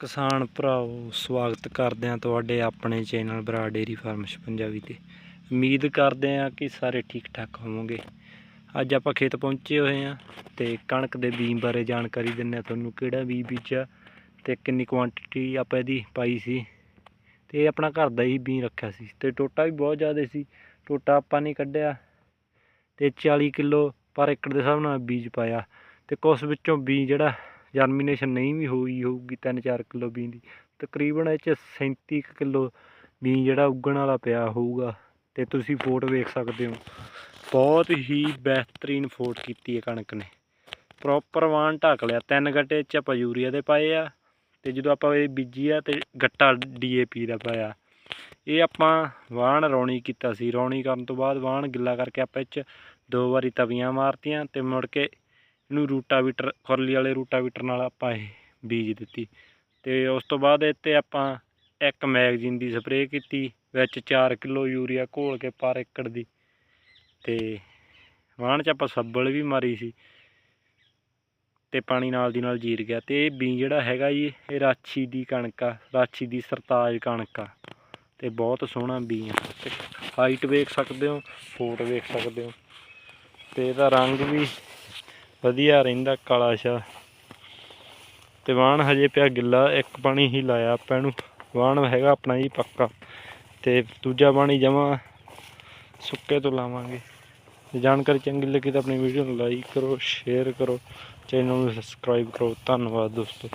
ਕਿਸਾਨ ਭਰਾਓ, ਸਵਾਗਤ ਕਰਦੇ ਹਾਂ ਤੁਹਾਡੇ ਆਪਣੇ channel Brar dairy farms Punjabi ਤੇ। ਉਮੀਦ ਕਰਦੇ ਹਾਂ ਕਿ ਸਾਰੇ ਠੀਕ ਠਾਕ ਹੋਵੋਗੇ। ਅੱਜ ਆਪਾਂ ਖੇਤ ਪਹੁੰਚੇ ਹੋਏ ਹਾਂ ਤੇ ਕਣਕ ਦੇ ਬੀਜ ਬਾਰੇ ਜਾਣਕਾਰੀ ਦਿੰਨੇ ਆ ਤੁਹਾਨੂੰ ਕਿਹੜਾ ਬੀਜ ਬੀਜਿਆ ਤੇ ਕਿੰਨੀ ਕੁਆਂਟੀਟੀ ਆਪਾਂ ਇਹਦੀ ਪਾਈ ਸੀ ਤੇ ਇਹ ਆਪਣਾ ਘਰ ਦਾ ਹੀ ਬੀਜ ਰੱਖਿਆ ਸੀ ਤੇ ਟੋਟਾ ਵੀ ਬਹੁਤ ਜ਼ਿਆਦਾ ਸੀ। ਟੋਟਾ ਆਪਾਂ ਨਹੀਂ ਕੱਢਿਆ ਤੇ 40 ਕਿਲੋ ਪਰ ਏਕੜ ਦੇ ਹਿਸਾਬ ਨਾਲ ਬੀਜ ਪਾਇਆ ਤੇ ਕੁਛ ਵਿੱਚੋਂ ਬੀਜ ਜਿਹੜਾ ਜਰਮੀਨੇਸ਼ਨ ਨਹੀਂ ਵੀ ਹੋਈ ਹੋਊਗੀ 3-4 ਕਿਲੋ ਬੀਂ ਦੀ। ਤਕਰੀਬਨ ਇਹ 'ਚ 37 ਕੁ ਕਿਲੋ ਬੀਜ ਜਿਹੜਾ ਉੱਗਣ ਵਾਲਾ ਪਿਆ ਹੋਊਗਾ ਤੇ ਤੁਸੀਂ ਫੋਟ ਵੇਖ ਸਕਦੇ ਹੋ। ਬਹੁਤ ਹੀ ਬਿਹਤਰੀਨ ਫੋਟ ਕੀਤੀ ਹੈ ਕਣਕ ਨੇ। ਪ੍ਰੋਪਰ ਵਾਣ ਢੱਕ ਲਿਆ। ਤਿੰਨ ਗੱਟੇ ਚ ਆਪਾਂ ਯੂਰੀਆ ਦੇ ਪਾਏ ਆ ਤੇ ਜਦੋਂ ਆਪਾਂ ਇਹ ਬੀਜੀ ਆ ਤੇ ਗੱਟਾ ਡੀਏਪੀ ਦਾ ਪਾਇਆ। ਇਹ ਆਪਾਂ ਵਾਣ ਰੌਣੀ ਕੀਤਾ ਸੀ। ਰੌਣੀ ਕਰਨ ਤੋਂ ਬਾਅਦ ਵਾਣ ਗਿੱਲਾ ਕਰਕੇ ਆਪਾਂ ਇਹ 'ਚ ਦੋ ਵਾਰੀ ਤਵੀਆਂ ਮਾਰਤੀਆਂ ਤੇ ਮੁੜ ਕੇ ਇਹਨੂੰ ਰੂਟਾਵੀਟਰ, ਖੁਰਲੀ ਵਾਲੇ ਰੂਟਾਵੀਟਰ ਨਾਲ ਆਪਾਂ ਇਹ ਬੀਜ ਦਿੱਤੀ। ਤੇ ਉਸ ਤੋਂ ਬਾਅਦ ਇੱਥੇ ਆਪਾਂ ਇੱਕ ਮੈਗਜ਼ੀਨ ਦੀ ਸਪਰੇਅ ਕੀਤੀ, ਵਿੱਚ 4 ਕਿਲੋ ਯੂਰੀਆ ਘੋਲ ਕੇ ਪਰ ਏਕੜ ਦੀ। ਤੇ ਵਾਣ 'ਚ ਆਪਾਂ ਸੱਬਲ ਵੀ ਮਾਰੀ ਸੀ। ਤੇ ਪਾਣੀ ਨਾਲ ਦੀ ਨਾਲ ਜੀਰ ਗਿਆ। ਤੇ ਇਹ ਬੀ ਜਿਹੜਾ ਹੈਗਾ ਜੀ, ਇਹ ਰਾਛੀ ਦੀ ਕਣਕ ਆ, ਰਾਛੀ ਦੀ ਸਰਤਾਜ ਕਣਕ ਆ। ਤੇ ਬਹੁਤ ਸੋਹਣਾ ਬੀ ਆ। ਹਾਈਟ ਵੇਖ ਸਕਦੇ ਹੋ, ਫੋਟ ਵੇਖ ਸਕਦੇ ਹੋ। ਤੇ ਇਹਦਾ ਰੰਗ ਵੀ ਵਧੀਆ ਰਹਿੰਦਾ ਕਾਲਾ ਸ਼ਾ ਤੇ ਵਾਣ ਹਜੇ ਪਿਆ ਗਿੱਲਾ, ਇੱਕ ਪਾਣੀ ਹੀ ਲਾਇਆ ਆਪਾਂ ਨੂੰ ਵਾਣ ਹੈਗਾ ਆਪਣਾ ਜੀ ਪੱਕਾ। ਤੇ ਦੂਜਾ ਪਾਣੀ ਜਮਾ ਸੁੱਕੇ ਤੋਂ ਲਾਵਾਂਗੇ। ਜੇ ਜਾਣਕਾਰੀ ਚੰਗੀ ਲੱਗੀ ਤਾਂ ਆਪਣੀ ਵੀਡੀਓ ਨੂੰ ਲਾਈਕ ਕਰੋ ਸ਼ੇਅਰ ਕਰੋ ਚੈਨਲ ਨੂੰ ਸਬਸਕ੍ਰਾਈਬ ਕਰੋ। ਧੰਨਵਾਦ ਦੋਸਤੋ।